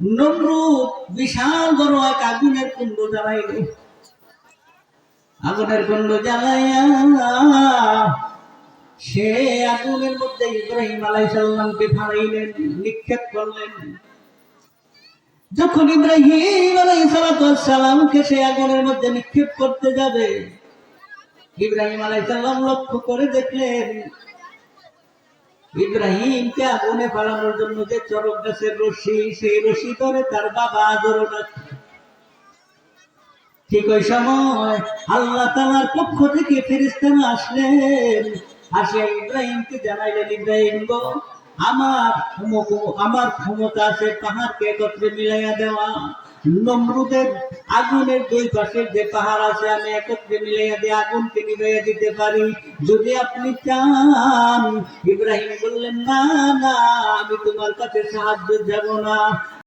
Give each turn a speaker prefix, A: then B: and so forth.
A: নমরুদ বিশাল বড় এক আগুনের কুণ্ড জ্বালাইল। আগুনের কুণ্ড জ্বালাইয়া সে আগুনের মধ্যে ইব্রাহিম আলাইসাল্লামকে ফালাইলেন, নিক্ষেপ করলেন। যখন ইব্রাহিম আলাইসালামকে সে আগুনের মধ্যে নিক্ষেপ করতে যাবে, ইব্রাহিম আলাই সাল্লাম লক্ষ্য করে দেখলেন ইব্রাহিমকে আগুনে পালানোর জন্য যে চরক গাছের রশি সেই রশি ধরে তার বাবা আদর ঠিক ওই সময় আল্লাহ তালার পক্ষ থেকে ফেরিস্তানা আসলেন। আসে ইব্রাহিমকে জানাইলেন, ইব্রাহিম গো আমার আমার ক্ষমতা আছে পাহাড়কে একত্রে মিলাইয়া দেওয়া। নমরুদের আগুনের দুই পাশে যে পাহাড় আছে, আমি একত্রে মিলাইয়া দিয়ে আগুনকে নিভাইয়া দিতে পারি। যদি আপনি চান, ইব্রাহিম বললেন, না না, আমি তোমার কাছে সাহায্য যাব না।